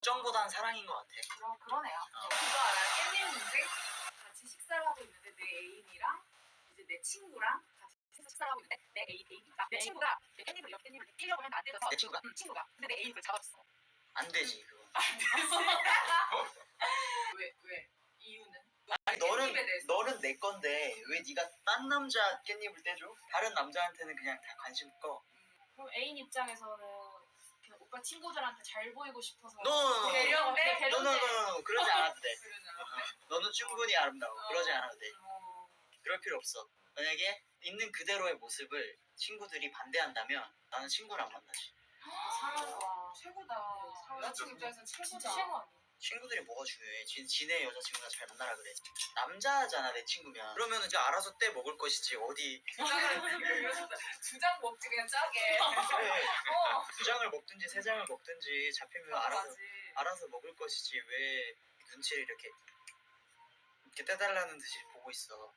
정보단 사랑인 것 같아. 그러, 그러네요. 어. 그거 알아? 깻잎 인생? 같이 식사를 하고 있는데 내 애인이랑 이제 내 친구랑 같이 식사를 하고 있는데 내 애인, 애인이니까 내 친구가 이렇게 깻잎을 이렇게 깻잎을 이렇게 끼려고 하는데 안 떼져서 내 친구가? 응, 친구가 근데 내 애인이 그걸 잡아줬어 안 되지 그거. 왜? 왜? 이유는? 아니 너는 깻잎에 대해서. 너는 내 건데 왜 네가 딴 남자 깻잎을 떼줘? 다른 남자한테는 그냥 다 관심 꺼. 그럼 애인 입장에서는 그냥 오빠 친구들한테 잘 보이고 싶어서 너 배려인데? 네, 배려인데 너너너 그러지 않아도 돼. 그러잖아 너는 충분히 아름다워. 그러지 않아도 돼. 어. 그럴 필요 없어. 만약에 있는 그대로의 모습을 친구들이 반대한다면 나는 친구를 안 만나지. 상하다. 최고다 여자친구 입장에서는 최고다 진짜 최고 아니야? 친구들이 뭐가 중요해? 지, 지네 여자친구가 잘 만나라 그래. 남자잖아 내 친구면. 그러면 이제 알아서 떼 먹을 것이지 어디 두장 먹지 그냥 짜게 그래. 어두 장을 먹든지 세 장을 먹든지 잡히면 알아서 맞지 알아서 먹을 것이지 왜 눈치를 이렇게 이렇게 떼달라는 듯이 보고 있어.